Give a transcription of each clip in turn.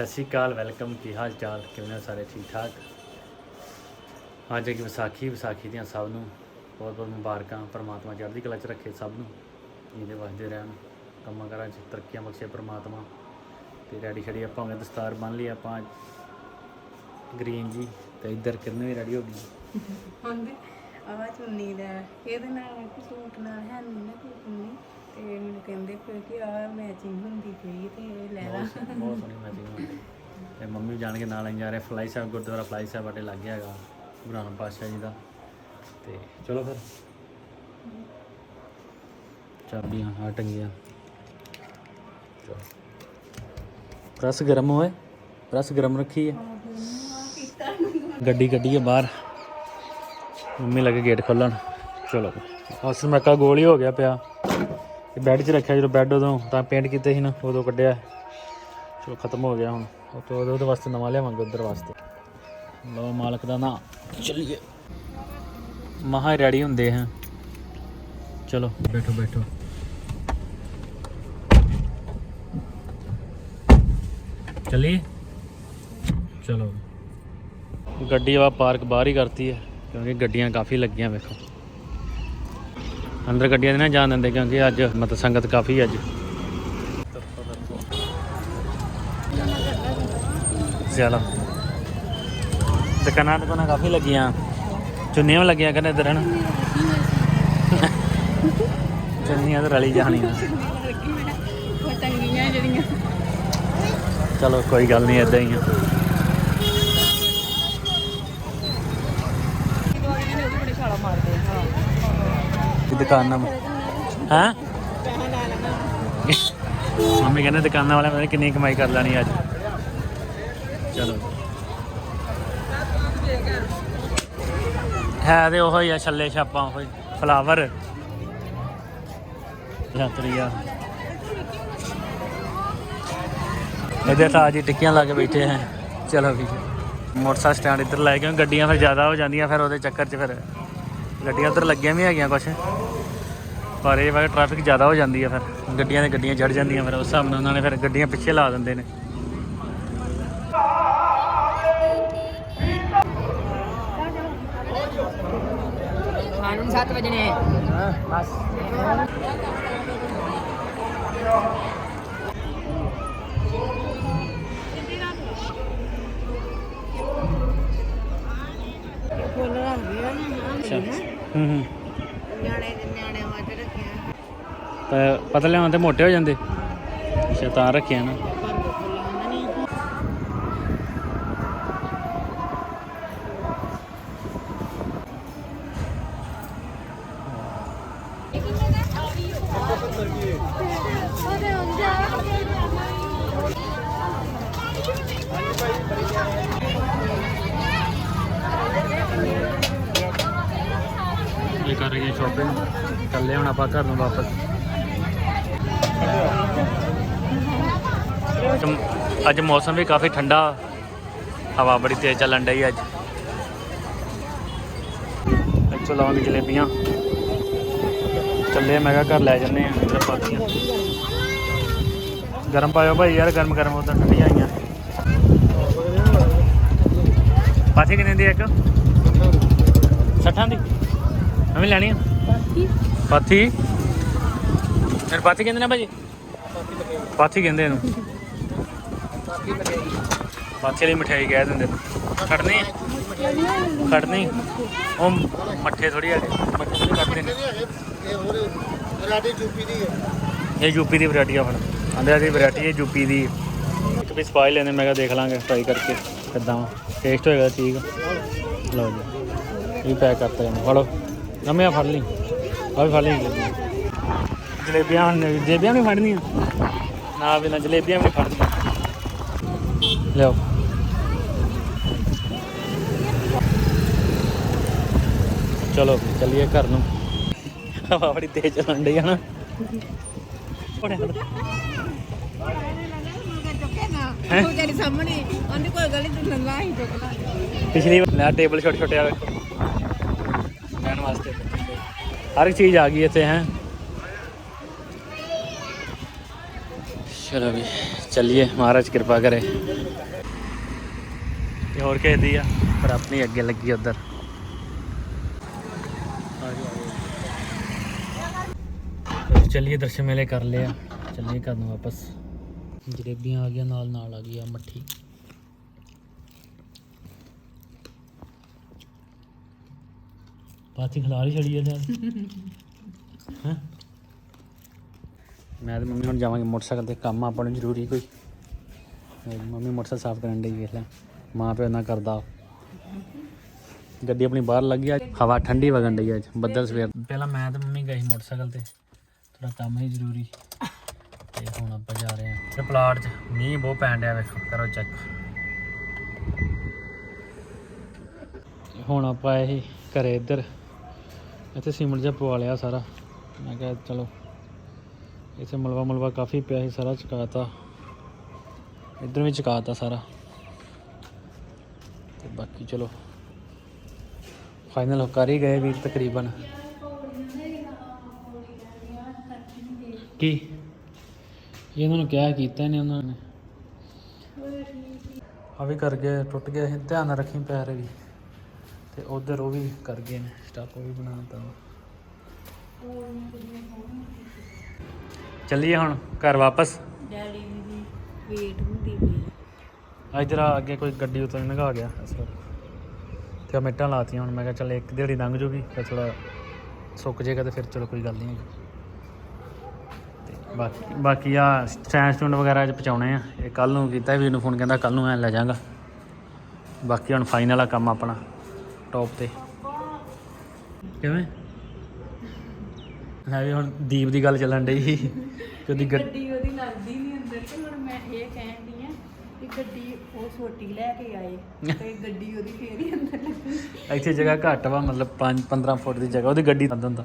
ਸਤਿ ਸ਼੍ਰੀ ਅਕਾਲ, ਵੈਲਕਮ, ਕੀ ਹਾਲ ਚਾਲ? ਕਿਵੇਂ ਹੋ ਸਾਰੇ? ਠੀਕ ਠਾਕ? ਅੱਜ ਇੱਕ ਵਿਸਾਖੀ ਵਿਸਾਖੀ ਦੀਆਂ ਸਭ ਨੂੰ ਬਹੁਤ ਬਹੁਤ ਮੁਬਾਰਕਾਂ, ਪਰਮਾਤਮਾ ਚੜ੍ਹਦੀ ਕਲਾ 'ਚ ਰੱਖੇ ਸਭ ਨੂੰ। ਇਹਦੇ ਵਾਸਤੇ ਰਹਿਣ, ਕੰਮਾਂ ਕਾਰਾਂ 'ਚ, ਤਰੱਕੀਆਂ ਬਖਸ਼ੇ ਪਰਮਾਤਮਾ। ਤੇ ਰੈਡੀ ਸ਼ੜੀ ਆਪਾਂ ਹੋ ਦਸਤਾਰ ਬੰਨ ਲਈ ਆਪਾਂ ਅੱਜ। ਗ੍ਰੀਨ ਜੀ, ਤੇ ਇੱਧਰ ਕਿੰਨੇ ਵੀ ਰੈਡੀ ਹੋ ਗਈ ਹੁੰਦੀ ਆ ਚੁੰਨੀ ਦਾ ਇਹਦੇ ਨਾਲ ਕਿ ਨਾਲ ਹੈ ਨਹੀਂ ਨਾ ਕੋਈ ਤੇ ਮੈਨੂੰ ਕਹਿੰਦੇ ਫਿਰ ਕਿ ਆ ਮੈਚਿੰਗ ਹੁੰਦੀ ਪਈ ਤੇ ਇਹ ਲੈ ਲਾ। ਬਹੁਤ ਬਹੁਤ ਸੋਹਣੀ ਮੈਚਿੰਗ ਹੁੰਦੀ ਤੇ ਮੰਮੀ ਜਾਣ ਕੇ ਨਾਲ ਆਈ ਜਾ ਰਹੇ, ਫਲਾਈ ਸਾਹਿਬ, ਗੁਰਦੁਆਰਾ ਫਲਾਈ ਸਾਹਿਬ ਬਾਟੇ ਲੱਗ ਗਿਆ ਹੈਗਾ ਗੁਰੂ ਨਾਨਕ ਪਾਤਸ਼ਾਹ ਜੀ ਦਾ। ਤੇ ਚਲੋ ਫਿਰ। ਚਾਬੀਆਂ ਆ ਟੰਗੀਆਂ। ਚਲੋ ਪ੍ਰੈਸ ਗਰਮ ਹੋਏ, ਪ੍ਰੈਸ ਗਰਮ ਰੱਖੀ ਹੈ। ਗੱਡੀ ਕੱਢੀ ਹੈ ਬਾਹਰ। ਮੰਮੀ ਲੱਗੇ ਗੇਟ ਖੋਲਣ। ਚਲੋ ਅਸਲ ਮੈਂ ਗੋਲ ਹੀ ਹੋ ਗਿਆ ਪਿਆ। ਇਹ ਬੈੱਡ 'ਚ ਰੱਖਿਆ ਜਦੋਂ ਬੈੱਡ ਉਦੋਂ, ਤਾਂ ਪੇਂਟ ਕੀਤੇ ਸੀ ਨਾ, ਉਦੋਂ ਕੱਢਿਆ। ਚਲੋ ਖਤਮ ਹੋ ਗਿਆ ਹੁਣ। ਉਹ ਉਹਦੇ ਵਾਸਤੇ ਨਵਾਂ ਲਿਆਵਾਂਗੇ, ਉਧਰ ਵਾਸਤੇ। ਲੋ ਮਾਲਕ ਦਾ ਨਾ। ਚੱਲੀਏ। ਮਹਾ ਰੈਡੀ ਹੁੰਦੇ ਹਾਂ ਚਲੋ, ਬੈਠੋ ਬੈਠੋ। ਚੱਲੀਏ। ਚਲੋ। ਗੱਡੀ ਆ ਪਾਰਕ ਬਾਹਰ ਹੀ ਕਰਤੀ ਹੈ ਕਿਉਂਕਿ ਗੱਡੀਆਂ ਕਾਫੀ ਲੱਗੀਆਂ, ਵੇਖੋ। ਅੰਦਰ ਗੱਡੀਆਂ ਦੇ ਨਾ ਜਾਣ ਦਿੰਦੇ ਕਿਉਂਕਿ ਅੱਜ ਮਤ ਸੰਗਤ ਕਾਫੀ ਅੱਜ। ਚਲੋ ਦੁਕਾਨਾਂ ਦੁਕਾਨਾਂ ਕਾਫੀ ਲੱਗੀਆਂ। ਚੁੰਨੀਆਂ ਲੱਗੀਆਂ ਕਹਿੰਦੇ ਇਧਰ ਹਨ? ਚੁੰਨੀਆਂ ਤਾਂ ਰਲੀ ਜਾਣੀਆਂ। ਚਲੋ ਕੋਈ ਗੱਲ ਨਹੀਂ ਇਦਾਂ ਹੀ ਆ ਬੜੇ ਛਾਲਾ ਮਾਰਦੇ ਹਾਂ ਇਹ ਦੁਕਾਨਾਂ ਹਾਂ? ਮੰਮੀ ਕਹਿੰਦੇ ਦੁਕਾਨਾਂ ਵਾਲਿਆਂ ਨੇ ਕਿੰਨੀ ਕਮਾਈ ਕਰ ਲੈਣੀ ਅੱਜ। ਚਲੋ। ਹੈ ਤੇ ਉਹੋ ਹੀ ਆ, ਛੱਲੇ ਛਾਪਾਂ, ਉਹੋ ਫਲਾਵਰ ਯਾਤਰੀਆ ਇਹਦੇ ਤਾਂ ਜੀ ਟਿੱਕੀਆਂ ਲਾ ਕੇ ਬੈਠੇ ਹੈ ਚਲੋ ਵੀ। ਮੋਟਰਸਾਈਕਲ ਸਟੈਂਡ ਇੱਧਰ ਲੈ ਕੇ ਗੱਡੀਆਂ ਫਿਰ ਜ਼ਿਆਦਾ ਹੋ ਜਾਂਦੀਆਂ, ਫਿਰ ਉਹਦੇ ਚੱਕਰ 'ਚ ਫਿਰ ਗੱਡੀਆਂ ਉੱਧਰ ਲੱਗੀਆਂ ਵੀ ਹੈਗੀਆਂ ਕੁਛ। ਪਰ ਇਹ ਵਾ ਟ੍ਰੈਫਿਕ ਜ਼ਿਆਦਾ ਹੋ ਜਾਂਦੀ ਹੈ ਫਿਰ। ਗੱਡੀਆਂ ਦੇ ਗੱਡੀਆਂ ਚੜ ਜਾਂਦੀਆਂ ਫਿਰ ਉਸ ਹਿਸਾਬ ਨਾਲ ਉਹਨਾਂ ਨੇ ਫਿਰ ਗੱਡੀਆਂ ਪਿੱਛੇ ਲਾ ਦਿੰਦੇ ਨੇ। ਹਾਂ 7 ਵਜੇ ਨੇ ਬਸ। ਹੂੰ ਹੂੰ। ਨਿਆਣੇ ਦੇ ਨਿਆਣੇ ਵਾਸਤੇ ਰੱਖਿਆ। ਤਾਂ ਪਤਲੇ ਹੋਣ ਤੇ ਮੋਟੇ ਹੋ ਜਾਂਦੇ। ਅੱਛਾ ਤਾਂ ਰੱਖਿਆ ਨਾ। ਇਹ ਸ਼ਾਪਿੰਗ ਚੱਲੇ ਹੁਣ ਆਪਾਂ ਘਰ ਨੂੰ ਵਾਪਸ। ਅੱਜ- ਮੌਸਮ ਵੀ ਕਾਫੀ ਠੰਡਾ। ਹਵਾ ਬੜੀ ਤੇਜ਼ ਚੱਲਣ ਡਈ ਅੱਜ। ਇੱਥੋਂ ਲਾਵਾਂਗੇ ਜਲੇਬੀਆਂ। ਚੱਲੇ ਮੈਂ ਕਿਹਾ ਘਰ ਲੈ ਜੰਨੇ ਆ, ਇਧਰ ਪਾਤੀਆਂ ਗਰਮ ਪਾਇਓ ਭਾਈ ਯਾਰ, ਗਰਮ ਗਰਮ ਉਧਰ ਠੰਡੀਆਂ ਆਈਆਂ। ਪਾਥੀ ਕਿੰਨੇ ਦੀ ਇੱਕ? 60 ਦੀ। ਮੈਂ ਵੀ ਲੈਣੀ ਆ? ਪਾਥੀ। ਫਿਰ ਪਾਥੀ ਕਹਿੰਦੇ ਨਾ ਭਾਜੀ? ਪਾਥੀ ਕਹਿੰਦੇ ਇਹਨੂੰ। ਪਾਥੀ ਵਾਲੀ ਮਠਿਆਈ ਕਹਿ ਦਿੰਦੇ ਖੜਨੀ? ਖੜਨੀ? ਉਹ ਮੱਠੇ ਥੋੜੀ ਹੈਗੇ ਮੱਠੇ ਥੋੜੀ ਕੱਢਦੇ ਨੇ ਇਹ ਯੂਪੀ ਦੀ ਵੈਰਾਈਟੀ ਆ ਹੁਣ। ਆਂਦੇ ਦੀ ਵੈਰਾਈਟੀ ਹੈ ਯੂਪੀ ਦੀ। ਇੱਕ ਲੈਣੇ ਮੈਂ ਕਿਹਾ ਦੇਖ ਲਾਂਗੇ ਟਰਾਈ ਕਰਕੇ ਕਿੱਦਾਂ। ਟੇਸਟ ਹੋਏਗਾ ਠੀਕ। ਆ। ਲਓ ਜੀ। ਇਹ ਪੈਕ ਕਰਤਾ ਇਹਨੂੰ। ਫੜੋ। ਨਵੇਂ ਆ ਫੜ ਲਈ। ਆ ਵੀ ਫੜ ਲਈ। ਜਲੇਬੀਆਂ ਹੁਣ ਜਲੇਬੀਆਂ ਵੀ ਫੜਨੀਆਂ। ਨਾ ਬਿਨਾ ਜਲੇਬੀਆਂ ਵੀ ਫੜਨੀਆਂ। ਲਿਓ ਚਲੋ ਚੱਲੀਏ ਘਰ ਨੂੰ। ਹਵਾ ਬੜੀ ਤੇਜ਼ ਚੱਲਣ ਡਈ ਆ ਨਾ। ਹੈਂ? ਉਹ ਤੇਰੇ ਸਾਹਮਣੇ ਉਹਦੇ ਕੋਈ ਗੱਲ ਨਹੀਂ ਤੂੰ ਨੰਗਾ ਹੀ ਚੁੱਕ ਲਾ। ਪਿਛਲੀ ਵਾਰ ਟੇਬਲ ਛੋਟੇ ਛੋਟੇ ਵਾਲੇ। ਰਹਿਣ ਵਾਸਤੇ ਹਰ ਇੱਕ ਚੀਜ਼ ਆ ਗਈ ਇੱਥੇ ਹੈ ਚਲੋ ਵੀ ਚੱਲੀਏ ਮਹਾਰਾਜ ਕਿਰਪਾ ਕਰੇ ਤੇ ਹੋਰ ਕਿਸੇ ਦੀ ਆ ਪਰ ਆਪਣੀ ਅੱਗੇ ਲੱਗੀ ਉਧਰ ਚੱਲੀਏ ਦਰਸ਼ਨ ਮੇਲੇ ਕਰ ਲਿਆ ਚੱਲੀਏ ਘਰ ਨੂੰ ਵਾਪਸ ਜਲੇਬੀਆਂ ਆ ਗਈਆਂ ਨਾਲ ਨਾਲ ਆ ਪਾਤੀ ਖਿਲਾ ਲਈ ਛੜੀ ਇਹਦੇ ਹਾਂ? ਮੈਂ ਤੇ ਮੰਮੀ ਹੁਣ ਜਾਵਾਂਗੇ ਮੋਟਰਸਾਈਕਲ ਤੇ ਕੰਮ ਆਪਾਂ ਨੂੰ ਜ਼ਰੂਰੀ ਕੋਈ। ਮੰਮੀ ਮੋਟਰਸਾਈਕਲ ਸਾਫ਼ ਕਰਨ ਡਈ ਵੇਖ ਲੈ ਮਾਂ ਪਿਓ ਨਾ ਕਰਦਾ ਗੱਡੀ ਆਪਣੀ ਬਾਹਰ ਲੱਗੀ ਅੱਜ ਹਵਾ ਠੰਡੀ ਵਗਣ ਡਈ ਅੱਜ ਬੱਦਲ ਸਵੇਰ ਪਹਿਲਾਂ ਮੈਂ ਤੇ ਮੰਮੀ ਗਏ ਸੀ ਮੋਟਰਸਾਈਕਲ ਤੇ ਥੋੜਾ ਕੰਮ ਹੀ ਜ਼ਰੂਰੀ। ਤੇ ਹੁਣ ਆਪਾਂ ਜਾ ਰਹੇ ਹਾਂ। ਤੇ ਪਲਾਟ 'ਚ ਮੀਂਹ ਬਹੁਤ ਪੈਣ ਡਿਆ ਵੇਖੋ ਕਰੋ ਚੈੱਕ ਹੁਣ ਆਪਾਂ ਸੀ ਘਰੇ ਇੱਧਰ ਇੱਥੇ ਸੀਮੈਂਟ ਜਿਹਾ ਪਵਾ ਲਿਆ ਸਾਰਾ। ਮੈਂ ਕਿਹਾ ਚਲੋ, ਇੱਥੇ ਮਲਵਾ ਮਲਵਾ ਕਾਫੀ ਪਿਆ ਸੀ ਸਾਰਾ, ਚੁਕਾਤਾ। ਇੱਧਰ ਵੀ ਚੁਕਾਤਾ ਸਾਰਾ। ਤੇ ਬਾਕੀ ਚਲੋ ਫਾਈਨਲ ਕਰ ਹੀ ਗਏ ਵੀਰ ਤਕਰੀਬਨ। ਕੀ? ਇਹਨਾਂ ਨੂੰ ਕਿਹਾ ਕੀਤਾ ਨੇ ਉਹਨਾਂ ਨੇ। ਆ ਵੀ ਕਰ ਗਏ, ਟੁੱਟ ਗਏ ਸੀ ਧਿਆਨ ਨਾਲ ਰੱਖੀ ਪੈਰ ਵੀ ਤੇ ਉਧਰ ਉਹ ਵੀ ਕਰ ਗਏ ਨੇ। ਸਟਾਪ ਵੀ ਬਣਾਤਾ ਚੱਲੀਏ ਹੁਣ ਘਰ ਵਾਪਸ? ਡੈਡੀ ਦੀ ਵੇਟ ਹੁੰਦੀ ਪਈ ਆ। ਇਧਰ ਅੱਗੇ ਕੋਈ ਗੱਡੀ ਉਤੋਂ ਲੰਘਾ ਗਿਆ ਇਸ ਵਾਰ। ਤੇ ਆ ਮਿੱਟਾਂ ਲਾਤੀਆਂ ਹੁਣ ਮੈਂ ਕਿਹਾ ਚੱਲ ਇੱਕ ਦਿਹਾੜੀ ਲੰਘ ਜੂਗੀ ਫਿਰ ਥੋੜਾ ਸੁੱਕ ਜਾਏਗਾ ਤੇ ਫਿਰ ਚਲੋ ਕੋਈ ਗੱਲ ਨਹੀਂ ਤੇ ਬਾਕੀ ਬਾਕੀ ਆ ਸਟੈਂਡ ਸਟੂਡ ਵਗੈਰਾ ਚ ਪਹੁੰਚਾਉਣੇ ਆ। ਇਹ ਕੱਲ ਨੂੰ ਕੀਤਾ ਵੀਰ ਨੂੰ ਫੋਨ ਕਹਿੰਦਾ ਕੱਲ ਨੂੰ ਮੈਂ ਲੈ ਜਾਵਾਂਗਾ ਬਾਕੀ ਹੁਣ ਫਾਈਨਲ ਆ ਕੰਮ ਆਪਣਾ ਟੌਪ ਤੇ। ਕਿਵੇਂ? ਹੈ ਵੀ ਹੁਣ ਦੀਪ ਦੀ ਗੱਲ ਚੱਲਣ ਡਈ ਸੀ। ਕਿ ਉਹਦੀ ਗੱਡੀ ਗੱਡੀ ਉਹਦੀ ਲੱਗਦੀ ਨਹੀਂ ਅੰਦਰ ਤੇ ਹੁਣ ਮੈਂ ਇਹ ਕਹਿਣ ਦੀ ਆ ਕਿ ਗੱਡੀ ਉਹ ਛੋਟੀ ਲੈ ਕੇ ਆਏ ਤੇ ਗੱਡੀ ਉਹਦੀ ਫੇਰ ਹੀ ਅੰਦਰ ਲੱਗੀ। ਇੱਥੇ ਜਗ੍ਹਾ ਘੱਟ ਵਾ ਮਤਲਬ 5 15 ਫੁੱਟ ਦੀ ਜਗ੍ਹਾ ਉਹਦੀ ਗੱਡੀ ਬੰਦ ਹੁੰਦਾ।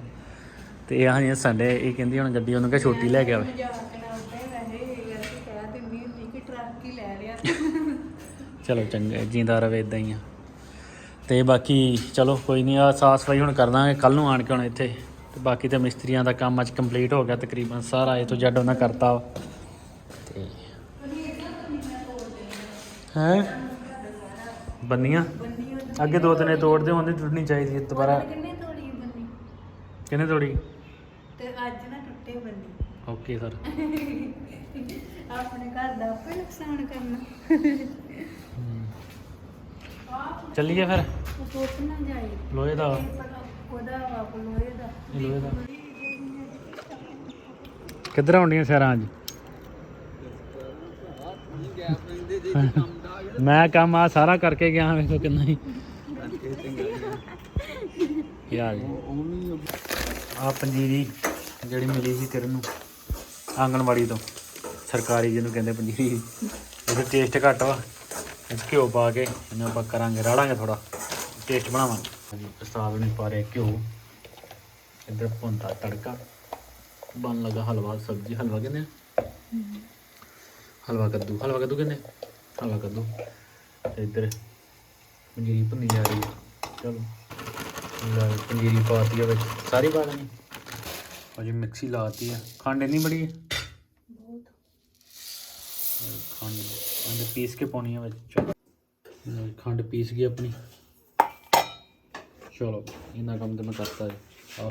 ਤੇ ਇਹ ਹਾਂ ਸੰਡੇ ਇਹ ਕਹਿੰਦੀ ਹੁਣ ਗੱਡੀ ਉਹਨੂੰ ਕਹ ਛੋਟੀ ਲੈ ਕੇ ਆਵੇ। ਮਜ਼ਾਕ ਨਾਲ ਤੇ ਵੈਸੇ ਇਹ ਵੈਸੇ ਕਹਿ ਦਿੰਦੀ ਹੁੰਦੀ ਕਿ ਟਰੱਕ ਹੀ ਲੈ ਲਿਆ। ਚਲੋ ਚੰਗਾ ਜਿੰਦਾ ਰਵੇ ਇਦਾਂ ਹੀ ਆ। ਤੇ ਬਾਕੀ ਚਲੋ ਕੋਈ ਨਹੀਂ ਆ ਸਾਫ਼ ਸਫ਼ਾਈ ਹੁਣ ਕਰ ਦਾਂਗੇ ਕੱਲ ਨੂੰ ਆਣ ਕੇ ਹੁਣ ਇੱਥੇ। ਤੇ ਬਾਕੀ ਤੇ ਮਿਸਤਰੀਆਂ ਦਾ ਕੰਮ ਅੱਜ ਕੰਪਲੀਟ ਹੋ ਗਿਆ ਤਕਰੀਬਨ ਸਾਰਾ ਇਹ ਤੋਂ ਜੱਡ ਉਹਨਾਂ ਕਰਤਾ। ਤੇ ਹੈ? ਬੰਨੀਆਂ? ਅੱਗੇ ਦੋ ਤਿੰਨੇ ਤੋੜਦੇ ਹੁੰਦੇ ਟੁੱਟਣੀ ਚਾਹੀਦੀ ਹੈ ਦੁਬਾਰਾ। ਕਿੰਨੇ ਤੋੜੀ ਬੰਨੀ? ਕਿਹਨੇ ਤੋੜੀ? ਤੇ ਅੱਜ ਨਾ ਟੁੱਟੇ ਬੰਨੀ। Okay sir. ਆਪਣੇ ਘਰ ਦਾ ਆਪੇ ਨੁਕਸਾਨ ਕਰਨਾ। ਚੱਲੀਏ ਫਿਰ? ਟੁੱਟ ਨਾ ਜਾਏ ਲੋਹੇ ਦਾ। ਉਹਦਾ ਵਾ ਲੋਹੇ ਦਾ ਇਹ ਲੋਹੇ ਦਾ। ਕਿੱਧਰ ਆਉਂਦੀਆਂ ਸੈਰਾਂ ਅੱਜ? ਮੈਂ ਕੰਮ ਆ ਸਾਰਾ ਕਰਕੇ ਗਿਆ ਵੇਖੋ ਕਿੰਨਾ ਹੀ। ਯਾਰ ਆ ਪੰਜੀਰੀ ਜਿਹੜੀ ਮਿਲੀ ਸੀ ਤੇਰੇ ਨੂੰ ਆਂਗਣਵਾੜੀ ਤੋਂ। ਸਰਕਾਰੀ ਜਿਹਨੂੰ ਕਹਿੰਦੇ ਪੰਜੀਰੀ। ਇਹਦਾ ਟੇਸਟ ਘੱਟ ਵਾ। ਇਹ ਘਿਓ ਪਾ ਕੇ ਇਹਨੂੰ ਆਪਾਂ ਕਰਾਂਗੇ, ਰਾੜਾਂਗੇ ਥੋੜਾ ਟੇਸਟ ਬਣਾਵਾਂਗੇ। ਹਾਂਜੀ ਉਸਤਾਦ ਨੇ ਪਾ ਰਿਹਾ ਘਿਓ। ਇੱਧਰ ਭੁੰਨਤਾ, ਤੜਕਾ। ਬਣ ਲਗਾ ਹਲਵਾ, ਸਬਜ਼ੀ, ਹਲਵਾ ਕਹਿੰਦੇ ਆ? ਹਲਵਾ ਕੱਦੂ। ਹਲਵਾ ਕੱਦੂ ਕਹਿੰਦੇ ਹਲਵਾ ਕੱਦੂ। ਤੇ ਇੱਧਰ ਪੰਜੀਰੀ ਭੁੰਨੀ ਜਾ ਰਹੀ ਹੈ ਚਲੋ, ਲੈ, ਪੰਜੀਰੀ ਪਾਤੀ ਆ ਵਿੱਚ। ਸਾਰੀ ਪਾ ਦੇਣੀ। ਅਜੇ ਮਿਕਸੀ ਲਾਤੀ ਆ। ਖੰਡ ਇੰਨੀ ਬੜੀ ਹੈ ਖੰਡ ਖੰਡ ਪੀਸ ਕੇ ਪਾਉਣੀ ਹੈ ਵਿੱਚ ਖੰਡ ਪੀਸ ਗਈ ਆਪਣੀ। ਚਲੋ ਇਹਨਾਂ ਕੰਮ ਤੇ ਮੈਂ ਕਰਤਾ ਜੀ। ਆਹ